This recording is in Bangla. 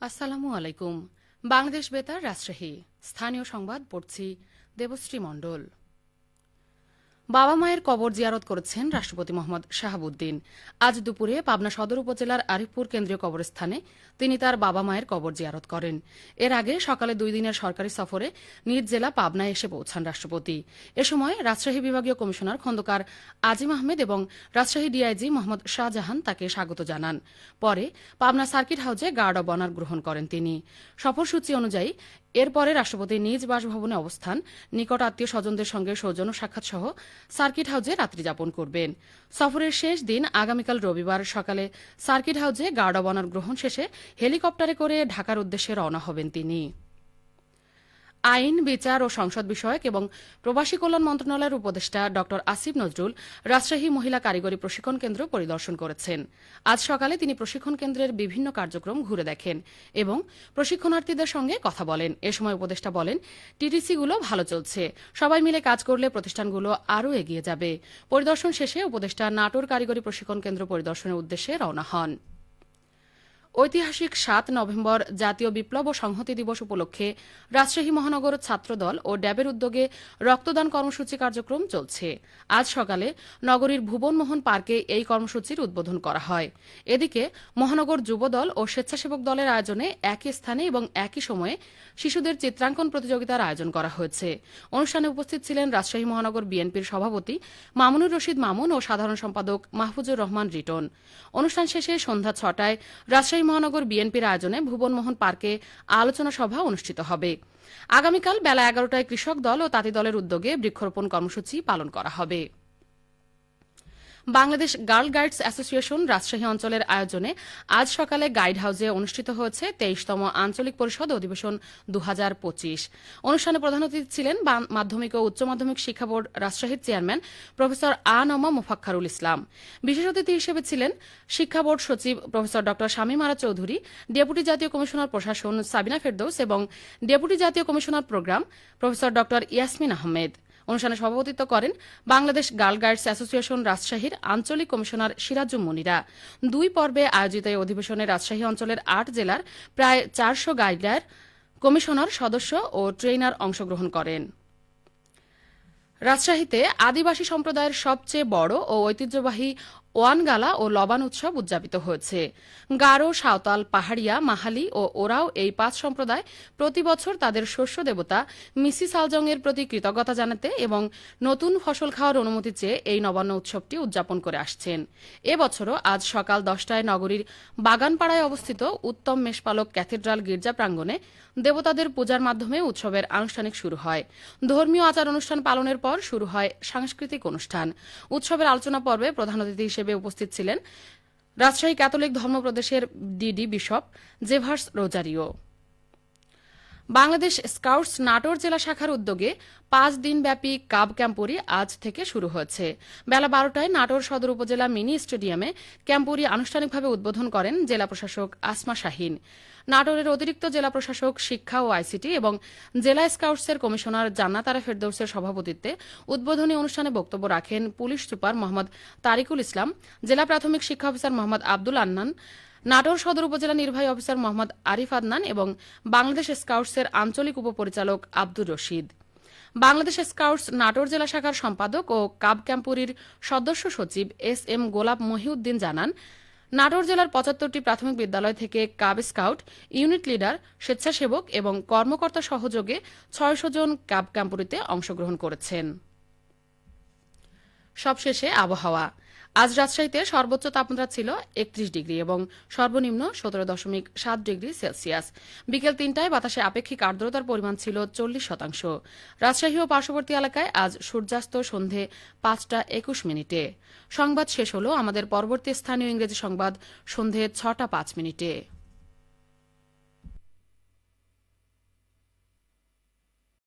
আসসালামু আলাইকুম। বাংলাদেশ বেতার রাজশাহী। স্থানীয় সংবাদ পড়ছি দেবশ্রী মণ্ডল। বাবা মায়ের কবর জিয়ারত করেছেন রাষ্ট্রপতি মোহাম্মদ শাহাবুদ্দিন। আজ দুপুরে পাবনা সদর উপজেলার আরিফপুর কেন্দ্রীয় কবরস্থানে তিনি তার বাবা মায়ের কবর জিয়ারত করেন। এর আগে সকালে দুই দিনের সরকারি সফরে নিজ জেলা পাবনায় এসে পৌঁছান রাষ্ট্রপতি। এ সময় রাজশাহী বিভাগীয় কমিশনার খন্দকার আজিম আহমেদ এবং রাজশাহী ডিআইজি মোহাম্মদ শাহজাহান তাকে স্বাগত জানান। পরে পাবনা সার্কিট হাউজে গার্ড অব অনার গ্রহণ করেন তিনি। সফরসূচি অনুযায়ী এরপরে রাষ্ট্রপতি নিজ বাসভবনে অবস্থান, নিকট আত্মীয় স্বজনদের সঙ্গে সৌজন্য সাক্ষাৎ সহ সার্কিট হাউজে রাত্রি যাপন করবেন। সফরের শেষ দিন আগামীকাল রবিবার সকালে সার্কিট হাউজে গার্ড অব অনার গ্রহণ শেষে হেলিকপ্টারে করে ঢাকার উদ্দেশ্যে রওনা হবেন তিনি। আইন, বিচার ও সংসদ বিষয়ক এবং প্রবাসী কল্যাণ মন্ত্রণালয়ের উপদেষ্টা ড. আসিফ নজরুল রাজশাহী মহিলা কারিগরি প্রশিক্ষণ কেন্দ্র পরিদর্শন করেছেন। আজ সকালে তিনি প্রশিক্ষণ কেন্দ্রের বিভিন্ন কার্যক্রম ঘুরে দেখেন এবং প্রশিক্ষণার্থীদের সঙ্গে কথা বলেন। এ সময় উপদেষ্টা বলেন, টিটিসিগুলো ভালো চলছে। সবাই মিলে কাজ করলে প্রতিষ্ঠানগুলো আরও এগিয়ে যাবে। পরিদর্শন শেষে উপদেষ্টা নাটোর কারিগরি প্রশিক্ষণ কেন্দ্র পরিদর্শনের উদ্দেশ্যে রওনা হন। ঐতিহাসিক সাত নভেম্বর জাতীয় বিপ্লব ও সংহতি দিবস উপলক্ষে রাজশাহী মহানগর ছাত্রদল ও ড্যাবের উদ্যোগে রক্তদান কর্মসূচি কার্যক্রম চলছে। আজ সকালে নগরীর ভুবনমোহন পার্কে এই কর্মসূচির উদ্বোধন করা হয়। এদিকে মহানগর যুবদল ও স্বেচ্ছাসেবক দলের আয়োজনে একই স্থানে এবং একই সময়ে শিশুদের চিত্রাঙ্কন প্রতিযোগিতার আয়োজন করা হয়েছে। অনুষ্ঠানে উপস্থিত ছিলেন রাজশাহী মহানগর বিএনপির সভাপতি মামুনুর রশিদ মামুন ও সাধারণ সম্পাদক মাহফুজুর রহমান রিটন। অনুষ্ঠান শেষে সন্ধ্যা ছটায় রাজশাহী মহানগর বিএনপির আয়োজনে ভুবনমোহন পার্কে আলোচনা সভা অনুষ্ঠিত হবে। আগামীকাল বেলা এগারোটায় কৃষক দল ও তাঁতি দলের উদ্যোগে বৃক্ষরোপণ কর্মসূচি পালন করা হবে। Bangladesh girl guides association Rajshahi অঞ্চলের আয়োজনে আজ সকালে গাইড হাউসে অনুষ্ঠিত হয়েছে তেইশতম আঞ্চলিক পরিষদ অধিবেশন দুহাজার পঁচিশ। অনুষ্ঠানে প্রধান অতিথি ছিলেন মাধ্যমিক ও উচ্চ মাধ্যমিক শিক্ষা বোর্ড রাজশাহীর চেয়ারম্যান প্রফেসর আ নমা মোফাক্কারুল ইসলাম। বিশেষ অতিথি হিসেবে ছিলেন শিক্ষা বোর্ড সচিব প্রফেসর ড শামীম আরা চৌধুরী, ডেপুটি জাতীয় কমিশনার প্রশাসন সাবিনা ফেরদৌস এবং ডেপুটি জাতীয় কমিশনার প্রোগ্রাম প্রফেসর ড ইয়াসমিন আহমেদ। অনুষ্ঠানে সভাপতিত্ব করেন বাংলাদেশ গার্ল গাইডস অ্যাসোসিয়েশন রাজশাহীর আঞ্চলিক কমিশনার সিরাজুম মনিরা। দুই পর্বে আয়োজিত এই অধিবেশনে রাজশাহী অঞ্চলের আট জেলার প্রায় চারশো গাইডার কমিশনার সদস্য ও ট্রেনার অংশগ্রহণ করেন। রাজশাহীতে আদিবাসী সম্প্রদায়ের সবচেয়ে বড় ও ঐতিহ্যবাহী ওয়ানগালা ও লবান উৎসব উদযাপিত হয়েছে। গারো, সাঁওতাল, পাহাড়িয়া, মাহালি ও ওরাও এই পাঁচ সম্প্রদায় প্রতি বছর তাদের শস্য দেবতা মিসি সালজং এর প্রতি কৃতজ্ঞতা জানাতে এবং নতুন ফসল খাওয়ার অনুমতি চেয়ে এই নবান্ন উৎসবটি উদযাপন করে আসছেন। এবছরও আজ সকাল দশটায় নগরীর বাগানপাড়ায় অবস্থিত উত্তম মেষপালক ক্যাথেড্রাল গির্জা প্রাঙ্গণে দেবতাদের পূজার মাধ্যমে উৎসবের আনুষ্ঠানিক শুরু হয়। ধর্মীয় আচার অনুষ্ঠান পালনের পর শুরু হয় সাংস্কৃতিক অনুষ্ঠান। উৎসবের আলোচনা পর্বে প্রধান অতিথি হিসেবে উপস্থিত ছিলেন রাজশাহী ক্যাথলিক ধর্মপ্রদেশের DD bishop Gervase Rozario. Bangladesh scouts Natore জেলা শাখার উদ্যোগে পাঁচ দিনব্যাপী কাব ক্যাম্পুরি আজ থেকে শুরু হয়েছে। বেলা বারোটায় নাটোর সদর উপজেলা মিনি স্টেডিয়ামে ক্যাম্পুরি আনুষ্ঠানিকভাবে উদ্বোধন করেন জেলা প্রশাসক আসমা শাহিন। নাটোরের অতিরিক্ত জেলা প্রশাসক, শিক্ষা ও আইসিটি এবং জেলা স্কাউটসের কমিশনার জান্নাতারা ফেরদৌসের সভাপতিত্বে উদ্বোধনী অনুষ্ঠানে বক্তব্য রাখেন পুলিশ সুপার মোহাম্মদ তারিকুল ইসলাম, জেলা প্রাথমিক শিক্ষা অফিসার মোহাম্মদ আব্দুল আন্নান নাটোর সদর উপজেলা নির্বাহী অফিসার মোহাম্মদ আরিফ আদনান এবং বাংলাদেশ স্কাউটসের আঞ্চলিক উপপরিচালক আব্দুর রশিদ। বাংলাদেশ স্কাউটস নাটোর জেলা শাখার সম্পাদক ও কাব ক্যাম্পুরির সদস্য সচিব এস এম গোলাপ মহিউদ্দিন জানান, নাটোর জেলার পঁচাত্তরটি প্রাথমিক বিদ্যালয় থেকে কাব স্কাউট, ইউনিট লিডার, স্বেচ্ছাসেবক এবং কর্মকর্তা সহযোগে ছয়শো জন কাব ক্যাম্পুরিতে অংশগ্রহণ করেছেন। সবশেষে আবহাওয়া। আজ রাজশাহীতে সর্বোচ্চ তাপমাত্রা ছিল একত্রিশ ডিগ্রি এবং সর্বনিম্ন সতেরো দশমিক সাত ডিগ্রি সেলসিয়াস। বিকেল তিনটায় বাতাসে আপেক্ষিক আর্দ্রতার পরিমাণ ছিল চল্লিশ শতাংশ। রাজশাহী ও পার্শ্ববর্তী এলাকায় আজ সূর্যাস্ত সন্ধে পাঁচটা একুশ মিনিটে। সংবাদ শেষ হল আমাদের পরবর্তী স্থানীয় ইংরেজি সংবাদ সন্ধে ছটা পাঁচ মিনিটে।